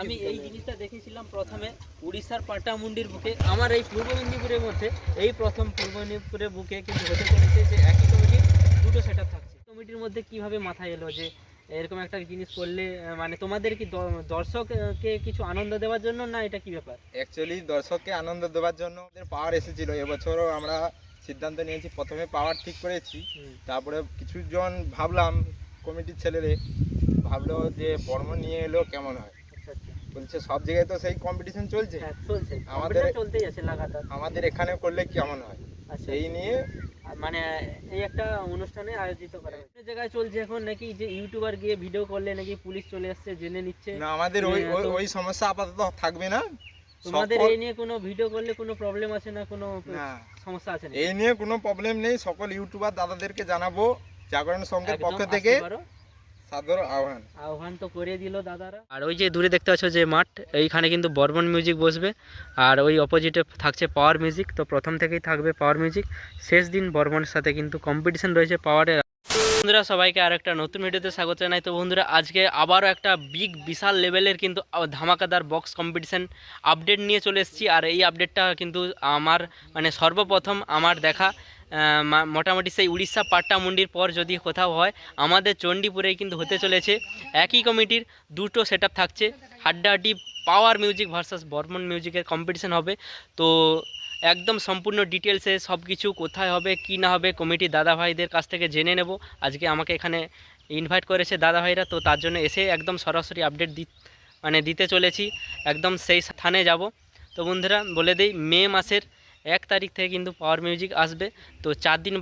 আমি এই জিনিসটা দেখেছিলাম প্রথমে উড়িষ্যার পাটামুন্ডির বুকে। আমার এই পূর্ব মেদিনীপুরের মধ্যে এই প্রথম পূর্ব মেদিনীপুরের বুকে কিন্তু হতে চলেছে যে একই কমিটির দুটো সেট থাকছে। কমিটির মধ্যে কীভাবে মাথায় এলো যে এরকম একটা জিনিস করলে মানে তোমাদের কি দর্শককে কিছু আনন্দ দেওয়ার জন্য না এটা কি ব্যাপার? অ্যাকচুয়ালি দর্শককে আনন্দ দেওয়ার জন্য আমাদের পাওয়ার এসেছিল। এবছরও আমরা সিদ্ধান্ত নিয়েছি প্রথমে পাওয়ার ঠিক করেছি। তারপরে কিছুজন ভাবলাম কমিটির ছেলেরে ভাবলো যে বর্ম নিয়ে এলো কেমন হয়? বলছে সব জায়গায় তো সেই কম্পিটিশন চলছে। হ্যাঁ চলছে। আমাদের- চলতেই আছে লাগাতার। আমাদের এখানে করলে কেমন হয়? আচ্ছা। সেই নিয়ে মানে এই একটা অনুষ্ঠানে আয়োজিত করা হয়েছে। জায়গায় চলছে এখন নাকি যে ইউটিউবার গিয়ে ভিডিও করলে নাকি পুলিশ চলে আসছে জেনে নিচ্ছে? না আমাদের ওই হ্যাঁ, ওই- সমস্যা আপাতত থাকবে না। তোমাদের এই নিয়ে কোনো ভিডিও করলে কোনো প্রবলেম আছে না কোনো সমস্যা আছে না এই নিয়ে কোনো প্রবলেম নেই। সকল ইউটিউবার দাদাদেরকে জানাব। জাগরণ সংঘের পক্ষ থেকে। সাদর আহ্বান। আহ্বান তো করে দিল দাদারা। আর ওই যে দূরে দেখতে পাচ্ছ যে মাঠ এইখানে কিন্তু বর্মন মিউজিক বসবে। আর ওই অপোজিটে থাকছে পাওয়ার মিউজিক তো প্রথম থেকেই থাকবে পাওয়ার মিউজিক শেষ দিন বর্মনের সাথে কিন্তু কম্পিটিশন রয়েছে পাওয়ারের বন্ধুরা সবাইকে আর একটা নতুন ভিডিওতে স্বাগত জানাই। তো বন্ধুরা আজকে আবারও একটা বিগ বিশাল লেভেলের কিন্তু ধামাকাদার বক্স কম্পিটিশন আপডেট নিয়ে চলে এসেছি। আর এই আপডেটটা কিন্তু আমার মানে সর্বপ্রথম আমার দেখা। মোটামুটি সেই উড়িষ্যা পাট্টামুন্ডির পর যদি কোথাও হয়, আমাদের চণ্ডীপুরেই কিন্তু হতে চলেছে। একই কমিটির দুটো সেট থাকছে। হাড্ডাহাড্ডি পাওয়ার মিউজিক ভার্সাস বর্মন মিউজিকের কম্পিটিশান হবে। তো একদম সম্পূর্ণ ডিটেলসে সব কিছু কোথায় হবে, কি না হবে কমিটি দাদা ভাইদের কাছ থেকে জেনে নেব। আজকে আমাকে এখানে ইনভাইট করেছে দাদা ভাইরা তো তার জন্য এসে একদম সরাসরি আপডেট দি মানে দিতে চলেছি। একদম সেই স্থানে যাব। তো বন্ধুরা, বলে দিই, মে মাসের এক তারিখ থেকে কিন্তু পাওয়ার মিউজিক আসবে। তো চার দিন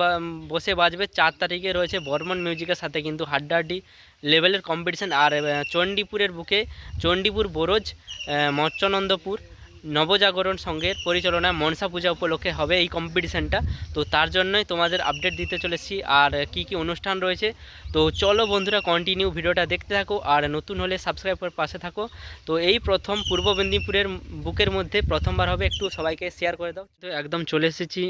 বসে বাজবে। চার তারিখে রয়েছে বর্মন মিউজিকের সাথে কিন্তু হাড্ডাহাড্ডি লেভেলের কম্পিটিশান আর চণ্ডীপুরের বুকে চণ্ডীপুর বরোজ মৎস্যনন্দপুর নবজাগরণ সংঘের পরিচালনায় মনসা পূজা উপলক্ষে হবে এই কম্পিটিশানটা তো তার জন্যই তোমাদের আপডেট দিতে চলেছি। আর কি কি অনুষ্ঠান রয়েছে? তো চলো বন্ধুরা কন্টিনিউ ভিডিওটা দেখতে থাকো। আর নতুন হলে সাবস্ক্রাইব করে পাশে থাকো। তো এই প্রথম পূর্ব মেদিনীপুরের বুকের মধ্যে প্রথমবার হবে। একটু সবাইকে শেয়ার করে দাও। তো একদম চলে এসেছি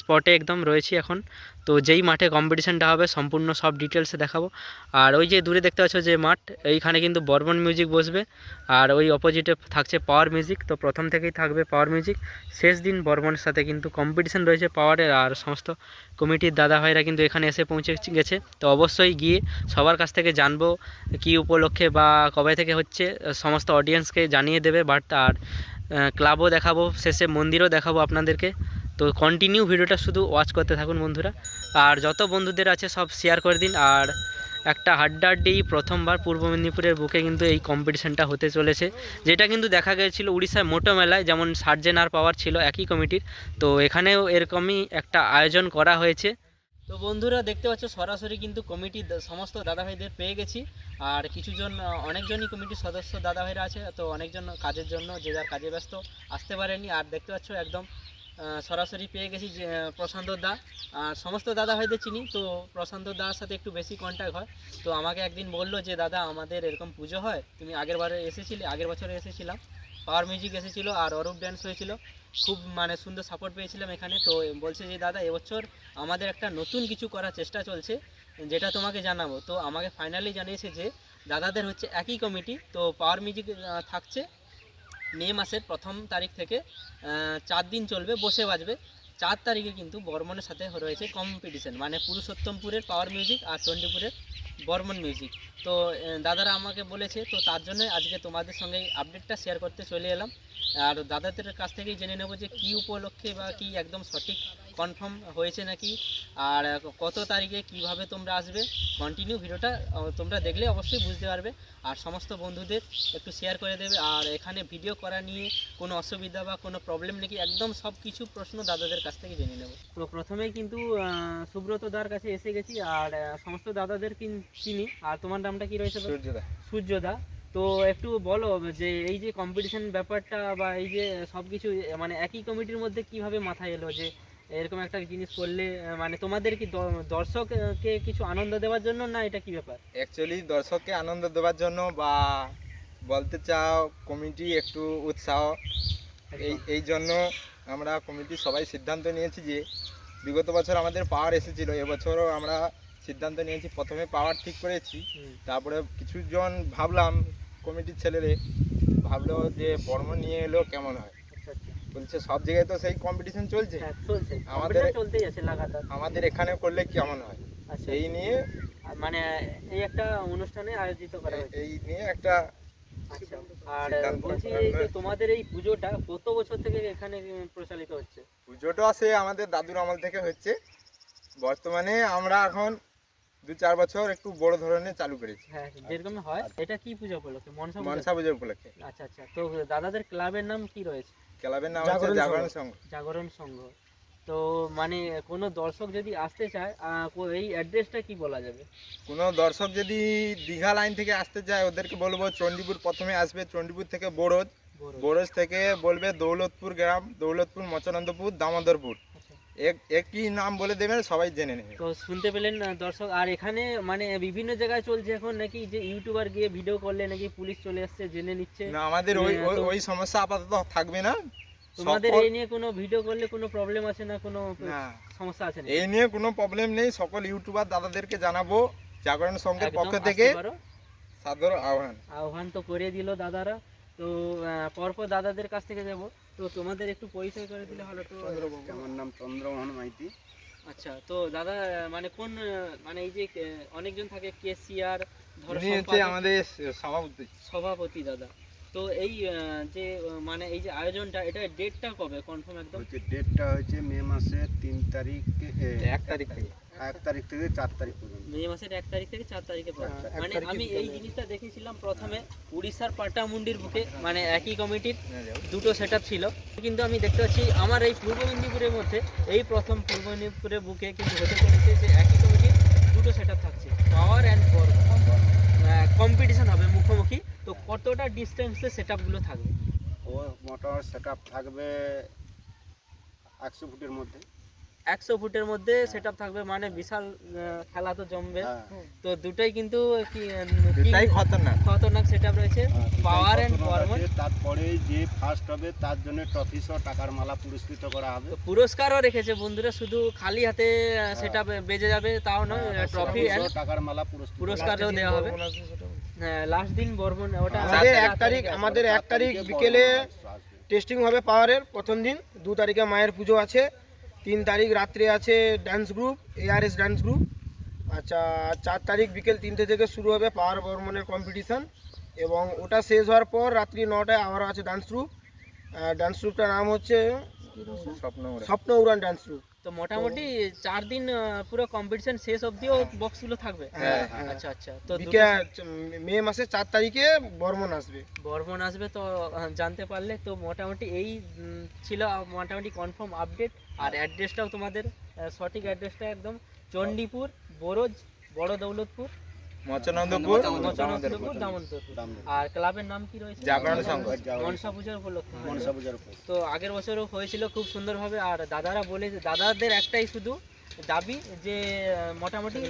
স্পটে একদম রয়েছি এখন। তো যেই মাঠে কম্পিটিশানটা হবে, সম্পূর্ণ সব ডিটেলসে দেখাবো। আর ওই যে দূরে দেখতে পাচ্ছ যে মাঠ, এইখানে কিন্তু বর্মন মিউজিক বসবে। আর ওই অপোজিটে থাকছে পাওয়ার মিউজিক তো প্রথম থেকেই থাকবে পাওয়ার মিউজিক শেষ দিন বর্মনের সাথে কিন্তু কম্পিটিশান রয়েছে পাওয়ারের আর সমস্ত কমিটির দাদা ভাইরা কিন্তু এখানে এসে পৌঁছে গেছে। তো অবশ্যই গিয়ে সবার কাছ থেকে জানব কি উপলক্ষে বা কবে থেকে হচ্ছে, সমস্ত অডিয়েন্সকে জানিয়ে দেবে। বাট আর ক্লাবও দেখাবো, শেষে মন্দিরও দেখাবো আপনাদেরকে। তো কন্টিনিউ ভিডিওটা শুধু ওয়াচ করতে থাকুন বন্ধুরা। আর যত বন্ধুদের আছে সব শেয়ার করে দিন। আর একটা হাড্ডাহাড্ডি প্রথমবার পূর্ব মেদিনীপুরের বুকে কিন্তু এই কম্পিটিশনটা হতে চলেছে। যেটা কিন্তু দেখা গিয়েছিল উড়িষ্যার মোটো মেলায়, যেমন সার্জেন আর পাওয়ার ছিল একই কমিটির। তো এখানেও এরকমই একটা আয়োজন করা হয়েছে। তো বন্ধুরা, দেখতে পাচ্ছ, সরাসরি কিন্তু কমিটির সমস্ত দাদাভাইদের পেয়ে গেছি। আর কিছুজন অনেকজনই কমিটির সদস্য দাদাভাইরা আছে। তো অনেকজন কাজের জন্য, যে যার কাজে ব্যস্ত, আসতে পারেনি। আর দেখতে পাচ্ছ, একদম সরাসরি পেয়ে গেছি প্রশান্ত দা। আর সমস্ত দাদা হয়তো চিনি, তো প্রশান্ত দার সাথে একটু বেশি কন্ট্যাক্ট হয়। তো আমাকে একদিন বলল যে, দাদা, আমাদের এরকম পুজো হয়। তুমি আগের বারে এসেছিলে, আগের বছরে এসেছিলাম। পাওয়ার মিউজিক এসেছিল আর অরূপ ড্যান্স হয়েছিল। খুব মানে সুন্দর সাপোর্ট পেয়েছিলাম এখানে। তো বলছে যে, দাদা, এবছর আমাদের একটা নতুন কিছু করার চেষ্টা চলছে, যেটা তোমাকে জানাব। তো আমাকে ফাইনালি জানিয়েছে যে, দাদাদের হচ্ছে একই কমিটি তো পাওয়ার মিউজিক থাকছে। মে মাসের প্রথম তারিখ থেকে চার দিন চলবে, বসে বাজবে। চার তারিখে কিন্তু বর্মনের সাথে রয়েছে কম্পিটিশন মানে পুরুষোত্তমপুরের পাওয়ার মিউজিক আর চণ্ডীপুরের বর্মন মিউজিক। তো দাদারা আমাকে বলেছে, তো তার জন্য আজকে তোমাদের সঙ্গে আপডেটটা শেয়ার করতে চলে এলাম। আর দাদাদের কাছ থেকেই জেনে নেব যে কী উপলক্ষে বা কি একদম সঠিক কনফার্ম হয়েছে নাকি, আর কত তারিখে কীভাবে তোমরা আসবে কন্টিনিউ ভিডিওটা তোমরা দেখলে অবশ্যই বুঝতে পারবে। আর সমস্ত বন্ধুদের একটু শেয়ার করে দেবে। আর এখানে ভিডিও করা নিয়ে কোনো অসুবিধা বা কোনো প্রবলেম নাকি, একদম সব কিছু প্রশ্ন দাদাদের কাছ থেকে জেনে নেব। তো প্রথমেই কিন্তু সুব্রত দার কাছে এসে গেছি। আর সমস্ত দাদাদের চিনি। আর তোমার নামটা কি রয়েছে? সূর্যদা সূর্যদা তো একটু বলো যে এই যে কম্পিটিশন ব্যাপারটা বা এই যে সব কিছু মানে একই কমিটির মধ্যে কীভাবে মাথায় এলো যে এরকম একটা জিনিস করলে মানে তোমাদের কি দর্শককে কিছু আনন্দ দেওয়ার জন্য না এটা কি ব্যাপার? অ্যাকচুয়ালি দর্শককে আনন্দ দেওয়ার জন্য বা বলতে চাও কমিটি একটু উৎসাহ। এই এই জন্য আমরা কমিটি সবাই সিদ্ধান্ত নিয়েছি যে বিগত বছর আমাদের পাওয়ার এসেছিল এবছরও আমরা সিদ্ধান্ত নিয়েছি প্রথমে পাওয়ার ঠিক করেছি তারপরে কিছুজন ভাবলাম কমিটির ছেলেরে ভাবলো যে বর্ম নিয়ে এলো কেমন হয়? আচ্ছা আচ্ছা। বলছে সব জায়গায় তো সেই কম্পিটিশন চলছে। হ্যাঁ চলছে। আমাদের- চলতেই আছে লাগাতার। আমাদের এখানে করলে কেমন হয়? আচ্ছা। এই নিয়ে মানে এই একটা অনুষ্ঠানে আয়োজিত করা হয়েছে। এই নিয়ে একটা আচ্ছা। আর বলছি যে তোমাদের এই পুজোটা কত বছর থেকে এখানে প্রচলিত হচ্ছে? পুজোটা সে আমাদের দাদুর আমল থেকে হচ্ছে। বর্তমানে আমরা এখন দু চার বছর একটু বড় ধরনের চালু করেছি। হ্যাঁ যেরকম হয় এটা কি পুজো উপলক্ষে? মনসা পূজা? মনসা পুজো উপলক্ষে। আচ্ছা আচ্ছা তো দাদাদের ক্লাবের নাম কি রয়েছে? ক্লাবের নাম হচ্ছে জাগরণ সংঘ। জাগরণ সংঘ। তো মানে কোনো দর্শক যদি আসতে চায় এই অ্যাড্রেসটা কি বলা যাবে? কোনো দর্শক যদি দীঘা লাইন থেকে আসতে চায় ওদেরকে বলব চণ্ডীপুর প্রথমে আসবে চণ্ডীপুর থেকে বড়োজ বড় বড়োজ থেকে বলবে দৌলতপুর গ্রাম দৌলতপুর মচনন্দপুর দামোদরপুর। একই নাম বলে দেবেন সবাই জেনে নেবে। তো শুনতে পেলেন দর্শক আর এখানে মানে বিভিন্ন জায়গায় চলছে এখন নাকি যে ইউটিউবার গিয়ে ভিডিও করলে নাকি পুলিশ চলে আসছে জেনে নিচ্ছে। না আমাদের ওই হ্যাঁ, ওই- সমস্যা আপাতত থাকবে না। তোমাদের এই নিয়ে কোনো ভিডিও করলে কোনো প্রবলেম আছে না কোনো সমস্যা আছে না এই নিয়ে কোনো প্রবলেম নেই সকল ইউটিউবার দাদাদেরকে জানাব জাগরণ সংঘের পক্ষ থেকে। সাদর আহ্বান। আহ্বান তো করে দিল দাদারা। তো পরপর দাদাদের কাছ থেকে যাব তো তোমাদের একটু পরিচয় করে দিলে ভালো তো। আমার নাম চন্দ্রমোহন মাইতি। আচ্ছা তো দাদা মানে কোন মানে এই যে অনেকজন থাকে কেসিআর ধরো আমাদের সভাপতি। সভাপতি দাদা। তো এই যে মানে এই যে আয়োজনটা এটা ডেটটা কবে? কনফার্ম একদম। ডেটটা হচ্ছে মে মাসের তিন তারিখ এক তারিখ থেকে। এক তারিখ থেকে চার তারিখ পর্যন্ত। মে মাসের এক তারিখ থেকে চার তারিখে হ্যাঁ, মানে আমি এই জিনিসটা দেখেছিলাম প্রথমে উড়িষ্যার পাটামুন্ডির বুকে মানে একই কমিটির দুটো সেট ছিল। কিন্তু আমি দেখতে পাচ্ছি আমার এই পূর্ব মেদিনীপুরের মধ্যে এই প্রথম পূর্ব মেদিনীপুরের বুকে কিন্তু হতে চলেছে যে একই কমিটির দুটো সেট থাকছে। পাওয়ার অ্যান্ড কম্পিটিশন হবে মুখোমুখি। তো কতটা ডিস্টেন্সে সেট আপগুলো থাকবে? ও মোটর সেট থাকবে একশো ফুটের মধ্যে। একশো ফুটের মধ্যে সেট থাকবে মানে বিশাল আহ, খেলা তো জমবে। হ্যাঁ, তো দুটোই কিন্তু কি দুটাই খতরনাক। খতরনাক সেট রয়েছে। হ্যাঁ, পাওয়ার অ্যান্ড কখনো তারপরে যে ফার্স্ট হবে তার জন্য ট্রফি সহ টাকার মালা পুরস্কৃত করা হবে। পুরস্কারও রেখেছে বন্ধুরা শুধু খালি হাতে সেটা বেজে যাবে তাও নয় হ্যাঁ, ট্রফি সহ টাকার মালা পুরস্কারও দেওয়া হবে। হ্যাঁ লাস্ট দিন বর্মন ওটা আমাদের এক তারিখ আমাদের এক তারিখ বিকেলে। টেস্টিং হবে পাওয়ারের প্রথম দিন। দু তারিখে মায়ের পুজো আছে। তিন তারিখ রাত্রে আছে dance group ARS dance group আচ্ছা চার তারিখ বিকেল তিনটে থেকে শুরু হবে পাওয়ার বর্মনের কম্পিটিশান এবং ওটা শেষ হওয়ার পর রাত্রি নটায় আবারও আছে ডান্স গ্রুপ ডান্স গ্রুপটার নাম হচ্ছে স্বপ্ন স্বপ্ন উড়ান ডান্স গ্রুপ তো মোটামুটি চার দিন পুরো কম্পিটিশন শেষ অবধিও বক্সগুলো থাকবে? হ্যাঁ, হ্যাঁ। আচ্ছা আচ্ছা। তো বিকেল মে মাসের চার তারিখে বর্মন আসবে। বর্মন আসবে তো জানতে পারলে। তো মোটামুটি এই ছিল মোটামুটি কনফার্ম আপডেট আর অ্যাড্রেসটাও তোমাদের সঠিক অ্যাড্রেসটা একদম চণ্ডীপুর বরোজ বড় দৌলতপুর মচনন্দপুর মচনন্দপুর দামন্তপুর। আর ক্লাবের নাম কি রয়েছে জাগরণ সংঘ। মনসা পূজার উপলক্ষে মনসা পূজার উপলক্ষে তো আগের বছরও হয়েছিল খুব সুন্দরভাবে আর দাদারা বলে দাদাদের একটাই শুধু দাবি যে মোটামুটি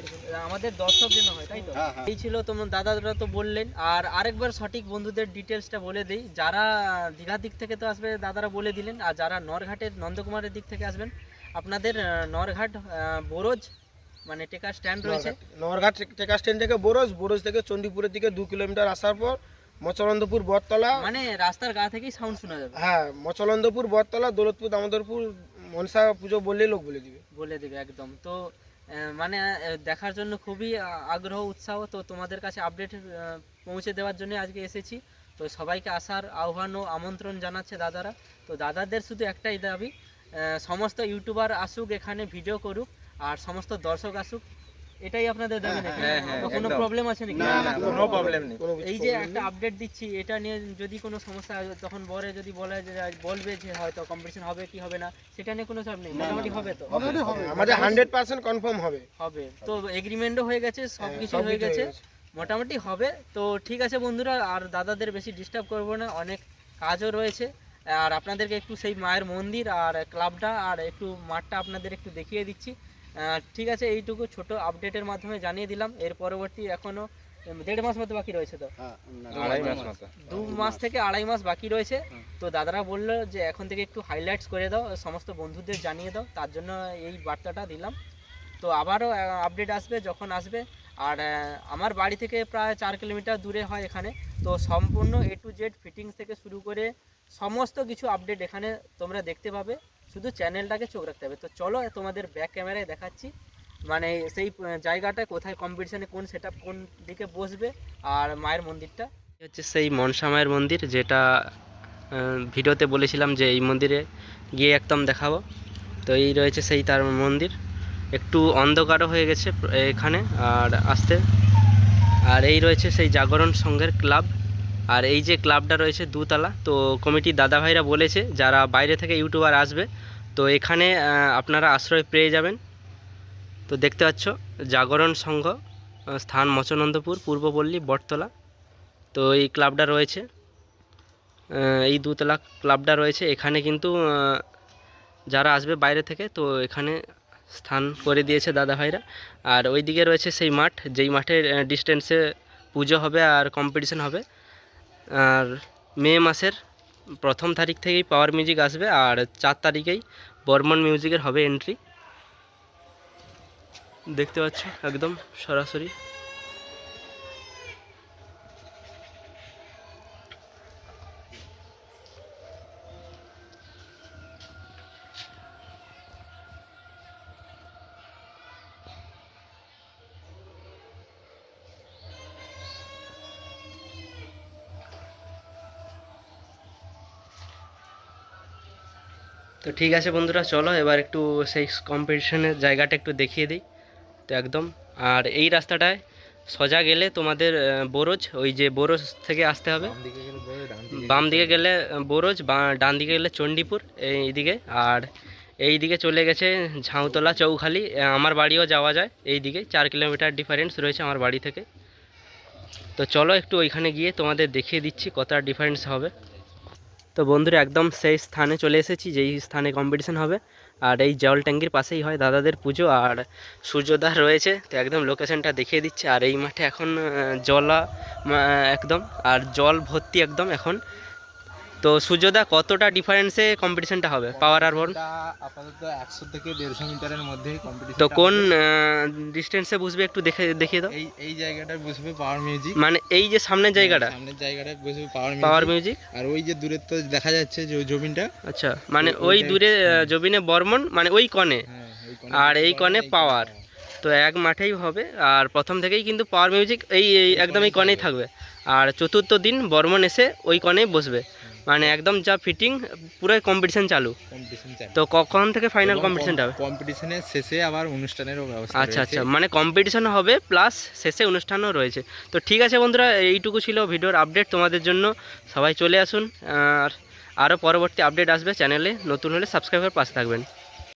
আমাদের দর্শক যেন হয় তাই তো? হ্যাঁ, হ্যাঁ। এই ছিল তোমার দাদারা তো বললেন। আর আরেকবার সঠিক বন্ধুদের ডিটেলসটা বলে দিই। যারা দীঘার দিক থেকে তো আসবে দাদারা বলে দিলেন। আর যারা নরঘাটের নন্দকুমারের দিক থেকে আসবেন আপনাদের নরঘাট বোরজ মানে টেকার স্ট্যান্ড রয়েছে। নরঘাট টেকা স্ট্যান্ড থেকে বোরজ বোরজ থেকে চণ্ডীপুরের দিকে দু কিলোমিটার আসার পর মচলন্দপুর বটতলা। মানে রাস্তার গা থেকেই সাউন্ড শোনা যাবে। হ্যাঁ মচলন্দপুর বটতলা দৌলতপুর দামোদরপুর মনসা পুজো বললেই লোক বলে দিবে। বলে দিবে, একদম। তো মানে দেখার জন্য খুবই আগ্রহ, উৎসাহ, তো তোমাদের কাছে আপডেট পৌঁছে দেওয়ার জন্য আজকে এসেছি। তো সবাইকে আসার আহ্বান ও আমন্ত্রণ জানাচ্ছে দাদারা। তো দাদাদের শুধু একটাই দাবি সমস্ত ইউটিউবার আসুক, এখানে ভিডিও করুক, আর সমস্ত দর্শক আসুক এটাই আপনাদের দাবি নাকি? হ্যাঁ, হ্যাঁ, কোনো প্রবলেম আছে নাকি? না না কোনো প্রবলেম নেই। এই যে একটা আপডেট দিচ্ছি এটা নিয়ে যদি কোনো সমস্যা হয় তখন পরে যদি বলে যে বলবে যে হয়তো কম্পিটিশন হবে কি হবে না সেটা নিয়ে কোনো চাপ নেই। মোটামুটি হবে তো? আমাদের হান্ড্রেড পার্সেন্ট কনফার্ম হবে। হবে। তো এগ্রিমেন্টও হয়ে গেছে সব হ্যাঁ, কিছু হয়ে গেছে। মোটামুটি হবে। তো ঠিক আছে বন্ধুরা আর দাদাদের বেশি ডিস্টার্ব করব না অনেক কাজও রয়েছে। আর আপনাদেরকে একটু সেই মায়ের মন্দির আর ক্লাবটা আর একটু মাঠটা আপনাদের একটু দেখিয়ে দিচ্ছি। ঠিক আছে এইটুকু ছোট আপডেটের মাধ্যমে জানিয়ে দিলাম। এর পরবর্তী এখনও দেড় মাস মতো বাকি রয়েছে তো? হ্যাঁ, দু মাস থেকে আড়াই মাস বাকি রয়েছে। তো দাদারা বলল যে এখন থেকে একটু হাইলাইটস করে দাও সমস্ত বন্ধুদের জানিয়ে দাও তার জন্য এই বার্তাটা দিলাম। তো আবারও আপডেট আসবে যখন আসবে। আর আমার বাড়ি থেকে প্রায় চার কিলোমিটার দূরে হয় এখানে। তো সম্পূর্ণ এ টু জেড ফিটিংস থেকে শুরু করে সমস্ত কিছু আপডেট এখানে তোমরা দেখতে পাবে। শুধু চ্যানেলটাকে চোখ রাখতে হবে। তো চলো তোমাদের ব্যাক ক্যামেরায় দেখাচ্ছি। মানে সেই জায়গাটা কোথায় কম্পিটিশনে কোন সেট কোন দিকে বসবে আর মায়ের মন্দিরটা? হচ্ছে সেই মনসা মায়ের মন্দির, যেটা ভিডিওতে বলেছিলাম যে এই মন্দিরে গিয়ে একদম দেখাবো। তো এই রয়েছে সেই তার মন্দির। একটু অন্ধকারও হয়ে গেছে এখানে আর আসতে। আর এই রয়েছে সেই জাগরণ সংঘের ক্লাব আর এই যে ক্লাবটা রয়েছে দুতলা, তো কমিটির দাদা ভাইরা বলেছে যারা বাইরে থেকে ইউটিউবার আসবে, তো এখানে আপনারা আশ্রয় পেয়ে যাবেন। তো দেখতে পাচ্ছ, জাগরণ সংঘ স্থান মচনন্দপুর পূর্বপল্লী বটতলা। তো এই ক্লাবটা রয়েছে এই দুতলা ক্লাবটা রয়েছে। এখানে কিন্তু যারা আসবে বাইরে থেকে, তো এখানে স্থান করে দিয়েছে দাদা ভাইরা আর ওই দিকে রয়েছে সেই মাঠ, যেই মাঠের ডিস্টেন্সে পুজো হবে আর কম্পিটিশন হবে। আর মে মাসের প্রথম তারিখ থেকেই পাওয়ার মিউজিক আসবে আর চার তারিখেই বর্মন মিউজিকের হবে এন্ট্রি দেখতে পাচ্ছ, একদম সরাসরি। তো ঠিক আছে বন্ধুরা চলো এবার একটু সেই কম্পিটিশনের জায়গাটা একটু দেখিয়ে দিই। তো একদম আর এই রাস্তাটায় সোজা গেলে তোমাদের বোরজ ওই যে বোরজ থেকে আসতে হবে। বাম দিকে গেলে বোরজ বা ডান দিকে গেলে চণ্ডীপুর এই দিকে আর এই দিকে চলে গেছে ঝাউতলা চৌখালি আমার বাড়িও যাওয়া যায় এই দিকে চার কিলোমিটার ডিফারেন্স রয়েছে আমার বাড়ি থেকে। তো চলো একটু ওইখানে গিয়ে তোমাদের দেখিয়ে দিচ্ছি কতটা ডিফারেন্স হবে। তো বন্ধুরা, একদম সেই স্থানে চলে এসেছি, যেই স্থানে কম্পিটিশান হবে। আর এই জল ট্যাঙ্কির পাশেই হয় দাদাদের পুজো, আর সূর্যোদয় রয়েছে, তো একদম লোকেশনটা দেখিয়ে দিচ্ছে। আর এই মাঠে এখন জলা একদম, আর জল ভর্তি একদম এখন। তো সূর্যোদা কতটা ডিফারেন্সে কম্পিটিশনটা হবে? পাওয়ার আর বল আপাতত একশো থেকে দেড়শো মিটারের মধ্যে কম্পিটিশন তো কোন ডিস্টেন্সে বুঝবে একটু দেখে দেখিয়ে দাও। এই এই জায়গাটায় বসবে পাওয়ার মিউজিক মানে এই যে সামনের জায়গাটা? সামনের জায়গাটায় বসবে পাওয়ার পাওয়ার মিউজিক আর ওই যে দূরের তো দেখা যাচ্ছে যে জমিনটা আচ্ছা মানে ওই দূরে আহ, জবিনে বর্মন মানে ওই কনে হ্যাঁ আর এই কণে এই তো এক মাঠেই হবে আর প্রথম থেকেই কিন্তু পাওয়ার মিউজিক এই এই একদম এই কনেই থাকবে। আর চতুর্থ দিন বর্মন এসে ওই কনেই বসবে। মানে একদম যা ফিটিং পুরো কম্পিটিশন চালু। তো কখন থেকে ফাইনাল কম্পিটিশনটা হবে? কম্পিটিশনের শেষে আবার অনুষ্ঠানেরও ব্যবস্থা আচ্ছা আচ্ছা মানে কম্পিটিশন হবে প্লাস শেষে অনুষ্ঠানও রয়েছে। তো ঠিক আছে বন্ধুরা এইটুকু ছিল ভিডিওর আপডেট তোমাদের জন্য। সবাই চলে আসুন আর আরও পরবর্তী আপডেট আসবে চ্যানেলে নতুন হলে সাবস্ক্রাইবার পাশে থাকবেন।